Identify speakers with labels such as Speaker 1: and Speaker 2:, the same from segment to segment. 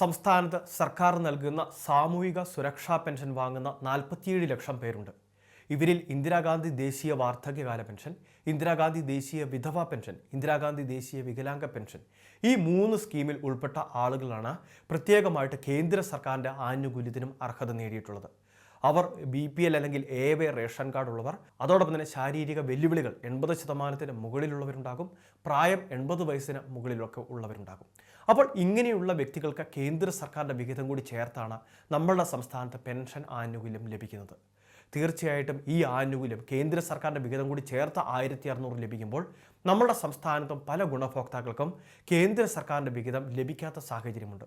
Speaker 1: സംസ്ഥാനത്ത് സർക്കാർ നൽകുന്ന സാമൂഹിക സുരക്ഷാ പെൻഷൻ വാങ്ങുന്ന നാൽപ്പത്തിയേഴ് ലക്ഷം പേരുണ്ട്. ഇവരിൽ ഇന്ദിരാഗാന്ധി ദേശീയ വാർദ്ധക്യകാല പെൻഷൻ ഇന്ദിരാഗാന്ധി ദേശീയ വിധവ പെൻഷൻ ഇന്ദിരാഗാന്ധി ദേശീയ വികലാംഗ പെൻഷൻ ഈ മൂന്ന് സ്കീമിൽ ഉൾപ്പെട്ട ആളുകളാണ് പ്രത്യേകമായിട്ട് കേന്ദ്ര സർക്കാരിന്റെ ആനുകൂല്യത്തിനും അർഹത നേടിയിട്ടുള്ളത്. അവർ ബി പി എൽ അല്ലെങ്കിൽ എ വൈ റേഷൻ കാർഡ് ഉള്ളവർ അതോടൊപ്പം തന്നെ ശാരീരിക വെല്ലുവിളികൾ എൺപത് ശതമാനത്തിന് മുകളിലുള്ളവരുണ്ടാകും പ്രായം എൺപത് വയസ്സിന് മുകളിലൊക്കെ ഉള്ളവരുണ്ടാകും. അപ്പോൾ ഇങ്ങനെയുള്ള വ്യക്തികൾക്ക് കേന്ദ്ര സർക്കാരിന്റെ വിഹിതം കൂടി ചേർത്താണ് നമ്മളുടെ സംസ്ഥാനത്ത് പെൻഷൻ ആനുകൂല്യം ലഭിക്കുന്നത്. തീർച്ചയായിട്ടും ഈ ആനുകൂല്യം കേന്ദ്ര സർക്കാരിന്റെ വിഹിതം കൂടി ചേർത്ത ആയിരത്തി അറുന്നൂറ് ലഭിക്കുമ്പോൾ നമ്മുടെ സംസ്ഥാനത്തും പല ഗുണഭോക്താക്കൾക്കും കേന്ദ്ര സർക്കാരിന്റെ വിഹിതം ലഭിക്കാത്ത സാഹചര്യമുണ്ട്.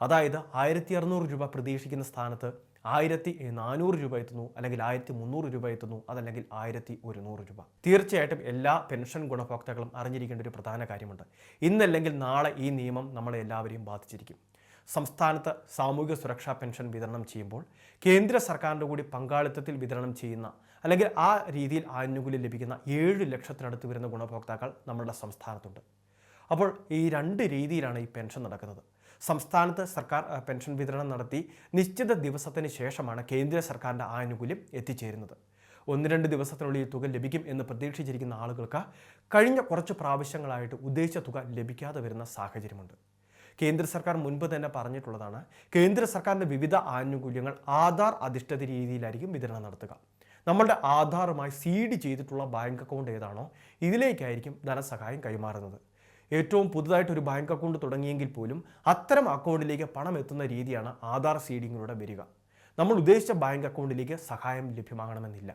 Speaker 1: അതായത് ആയിരത്തി അറുന്നൂറ് രൂപ പ്രതീക്ഷിക്കുന്ന സ്ഥാനത്ത് ആയിരത്തി നാനൂറ് രൂപ എത്തുന്നു അല്ലെങ്കിൽ ആയിരത്തി മുന്നൂറ് രൂപ എത്തുന്നു അതല്ലെങ്കിൽ ആയിരത്തി ഒരുന്നൂറ് രൂപ. തീർച്ചയായിട്ടും എല്ലാ പെൻഷൻ ഗുണഭോക്താക്കളും അറിഞ്ഞിരിക്കേണ്ട ഒരു പ്രധാന കാര്യമുണ്ട്. ഇന്നല്ലെങ്കിൽ നാളെ ഈ നിയമം നമ്മളെ എല്ലാവരെയും ബാധിച്ചിരിക്കും. സംസ്ഥാനത്ത് സാമൂഹിക സുരക്ഷാ പെൻഷൻ വിതരണം ചെയ്യുമ്പോൾ കേന്ദ്ര സർക്കാരിന്റെ കൂടി പങ്കാളിത്തത്തിൽ വിതരണം ചെയ്യുന്ന അല്ലെങ്കിൽ ആ രീതിയിൽ ആനുകൂല്യം ലഭിക്കുന്ന ഏഴ് ലക്ഷത്തിനടുത്ത് വരുന്ന ഗുണഭോക്താക്കൾ നമ്മുടെ സംസ്ഥാനത്തുണ്ട്. അപ്പോൾ ഈ രണ്ട് രീതിയിലാണ് ഈ പെൻഷൻ നടക്കുന്നത്. സംസ്ഥാനത്ത് സർക്കാർ പെൻഷൻ വിതരണം നടത്തി നിശ്ചിത ദിവസത്തിന് ശേഷമാണ് കേന്ദ്ര സർക്കാരിന്റെ ആനുകൂല്യം എത്തിച്ചേരുന്നത്. ഒന്ന് രണ്ട് ദിവസത്തിനുള്ളിൽ തുക ലഭിക്കും എന്ന് പ്രതീക്ഷിച്ചിരിക്കുന്ന ആളുകൾക്ക് കഴിഞ്ഞ കുറച്ച് പ്രാവശ്യങ്ങളായിട്ട് ഉദ്ദേശിച്ച തുക ലഭിക്കാതെ വരുന്ന സാഹചര്യമുണ്ട്. കേന്ദ്ര സർക്കാർ മുൻപ് തന്നെ പറഞ്ഞിട്ടുള്ളതാണ് കേന്ദ്ര സർക്കാരിന്റെ വിവിധ ആനുകൂല്യങ്ങൾ ആധാർ അധിഷ്ഠിത രീതിയിലായിരിക്കും വിതരണം നടത്തുക. നമ്മളുടെ ആധാറുമായി സീഡ് ചെയ്തിട്ടുള്ള ബാങ്ക് അക്കൗണ്ട് ഏതാണോ ഇതിലേക്കായിരിക്കും ധനസഹായം കൈമാറുന്നത്. ഏറ്റവും പുതുതായിട്ട് ഒരു ബാങ്ക് അക്കൗണ്ട് തുടങ്ങിയെങ്കിൽ പോലും അത്തരം അക്കൗണ്ടിലേക്ക് പണം എത്തുന്ന രീതിയാണ് ആധാർ സീഡിങ്ങിലൂടെ വരിക. നമ്മൾ ഉദ്ദേശിച്ച ബാങ്ക് അക്കൗണ്ടിലേക്ക് സഹായം ലഭ്യമാകണമെന്നില്ല.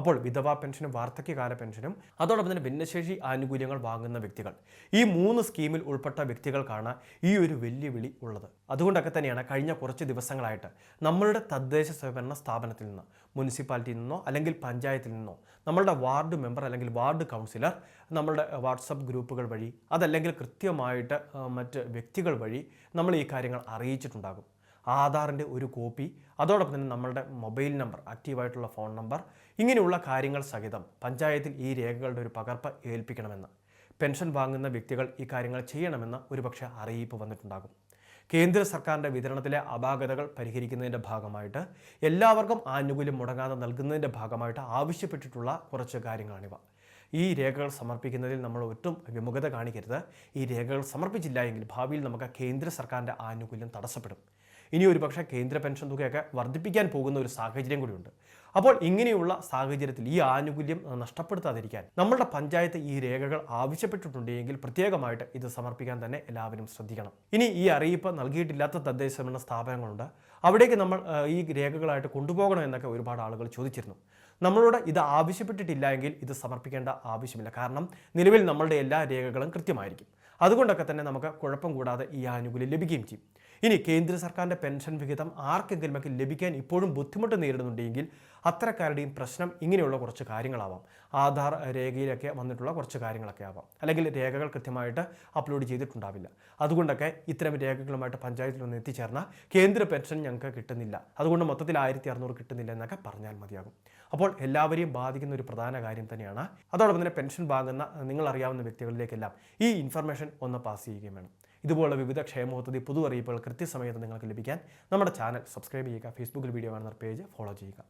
Speaker 1: അപ്പോൾ വിധവാ പെൻഷനും വാർദ്ധക്യകാല പെൻഷനും അതോടൊപ്പം തന്നെ ഭിന്നശേഷി ആനുകൂല്യങ്ങൾ വാങ്ങുന്ന വ്യക്തികൾ. ഈ മൂന്ന് സ്കീമിൽ ഉൾപ്പെട്ട വ്യക്തികൾക്കാണ് ഈ ഒരു വെല്ലുവിളി ഉള്ളത്. അതുകൊണ്ടൊക്കെ തന്നെയാണ് കഴിഞ്ഞ കുറച്ച് ദിവസങ്ങളായിട്ട് നമ്മളുടെ തദ്ദേശ സ്വയംഭരണ സ്ഥാപനത്തിൽ നിന്ന് മുനിസിപ്പാലിറ്റിയിൽ നിന്നോ അല്ലെങ്കിൽ പഞ്ചായത്തിൽ നിന്നോ നമ്മളുടെ വാർഡ് മെമ്പർ അല്ലെങ്കിൽ വാർഡ് കൗൺസിലർ നമ്മളുടെ വാട്സപ്പ് ഗ്രൂപ്പുകൾ വഴി അതല്ലെങ്കിൽ കൃത്യമായിട്ട് മറ്റ് വ്യക്തികൾ വഴി നമ്മൾ ഈ കാര്യങ്ങൾ അറിയിച്ചിട്ടുണ്ടാകും. ആധാറിന്റെ ഒരു കോപ്പി അതോടൊപ്പം തന്നെ നമ്മളുടെ മൊബൈൽ നമ്പർ ആക്റ്റീവായിട്ടുള്ള ഫോൺ നമ്പർ ഇങ്ങനെയുള്ള കാര്യങ്ങൾ സഹിതം പഞ്ചായത്തിൽ ഈ രേഖകളുടെ ഒരു പകർപ്പ് ഏൽപ്പിക്കണമെന്ന് പെൻഷൻ വാങ്ങുന്ന വ്യക്തികൾ ഈ കാര്യങ്ങൾ ചെയ്യണമെന്ന് ഒരുപക്ഷെ അറിയിപ്പ് വന്നിട്ടുണ്ടാകും. കേന്ദ്ര സർക്കാരിന്റെ വിതരണത്തിലെ അപാകതകൾ പരിഹരിക്കുന്നതിന്റെ ഭാഗമായിട്ട് എല്ലാവർക്കും ആനുകൂല്യം മുടങ്ങാതെ നൽകുന്നതിന്റെ ഭാഗമായിട്ട് ആവശ്യപ്പെട്ടിട്ടുള്ള കുറച്ച് കാര്യങ്ങളാണിവ. ഈ രേഖകൾ സമർപ്പിക്കുന്നതിൽ നമ്മൾ ഒട്ടും വിമുഖത കാണിക്കരുത്. ഈ രേഖകൾ സമർപ്പിച്ചില്ല എങ്കിൽ ഭാവിയിൽ നമുക്ക് കേന്ദ്ര സർക്കാരിന്റെ ആനുകൂല്യം തടസ്സപ്പെടും. ഇനി ഒരു പക്ഷേ കേന്ദ്ര പെൻഷൻ തുകയൊക്കെ വർദ്ധിപ്പിക്കാൻ പോകുന്ന ഒരു സാഹചര്യം കൂടിയുണ്ട്. അപ്പോൾ ഇങ്ങനെയുള്ള സാഹചര്യത്തിൽ ഈ ആനുകൂല്യം നഷ്ടപ്പെടുത്താതിരിക്കാൻ നമ്മളുടെ പഞ്ചായത്ത് ഈ രേഖകൾ ആവശ്യപ്പെട്ടിട്ടുണ്ടെങ്കിൽ പ്രത്യേകമായിട്ട് ഇത് സമർപ്പിക്കാൻ തന്നെ എല്ലാവരും ശ്രദ്ധിക്കണം. ഇനി ഈ അറിയിപ്പ് നൽകിയിട്ടില്ലാത്ത തദ്ദേശ ഭരണ സ്ഥാപനങ്ങളുണ്ട്. അവിടേക്ക് നമ്മൾ ഈ രേഖകളായിട്ട് കൊണ്ടുപോകണം എന്നൊക്കെ ഒരുപാട് ആളുകൾ ചോദിച്ചിരുന്നു. നമ്മളോട് ഇത് ആവശ്യപ്പെട്ടിട്ടില്ല എങ്കിൽ ഇത് സമർപ്പിക്കേണ്ട ആവശ്യമില്ല. കാരണം നിലവിൽ നമ്മളുടെ എല്ലാ രേഖകളും കൃത്യമായിരിക്കും. അതുകൊണ്ടൊക്കെ തന്നെ നമുക്ക് കുഴപ്പം കൂടാതെ ഈ ആനുകൂല്യം ലഭിക്കുകയും ചെയ്യും. ഇനി കേന്ദ്ര സർക്കാരിന്റെ പെൻഷൻ വിഹിതം ആർക്കെങ്കിലുമൊക്കെ ലഭിക്കാൻ ഇപ്പോഴും ബുദ്ധിമുട്ട് നേരിടുന്നുണ്ടെങ്കിൽ അത്തരക്കാരുടെയും പ്രശ്നം ഇങ്ങനെയുള്ള കുറച്ച് കാര്യങ്ങളാവാം. ആധാർ രേഖയിലൊക്കെ വന്നിട്ടുള്ള കുറച്ച് കാര്യങ്ങളൊക്കെ ആവാം. അല്ലെങ്കിൽ രേഖകൾ കൃത്യമായിട്ട് അപ്ലോഡ് ചെയ്തിട്ടുണ്ടാവില്ല. അതുകൊണ്ടൊക്കെ ഇത്തരം രേഖകളുമായിട്ട് പഞ്ചായത്തിൽ ഒന്ന് എത്തിച്ചേർന്ന കേന്ദ്ര പെൻഷൻ ഞങ്ങൾക്ക് കിട്ടുന്നില്ല. അതുകൊണ്ട് മൊത്തത്തിൽ ആയിരത്തി അറുന്നൂറ് കിട്ടുന്നില്ല എന്നൊക്കെ പറഞ്ഞാൽ മതിയാകും. അപ്പോൾ എല്ലാവരെയും ബാധിക്കുന്ന ഒരു പ്രധാന കാര്യം തന്നെയാണ് അതോടൊപ്പം തന്നെ പെൻഷൻ വാങ്ങുന്ന നിങ്ങളറിയാവുന്ന വ്യക്തികളിലേക്കെല്ലാം ഈ ഇൻഫർമേഷൻ ഒന്ന് പാസ് ചെയ്യുകയും വേണം. ഇതുപോലുള്ള വിവിധ ക്ഷേമപദ്ധതി പുതു അറിയിപ്പുകൾ കൃത്യസമയത്ത് നിങ്ങൾക്ക് ലഭിക്കാൻ നമ്മുടെ ചാനൽ സബ്സ്ക്രൈബ് ചെയ്യുക ഫേസ്ബുക്കിൽ വീഡിയോ കാണുന്ന പേജ് ഫോളോ ചെയ്യുക.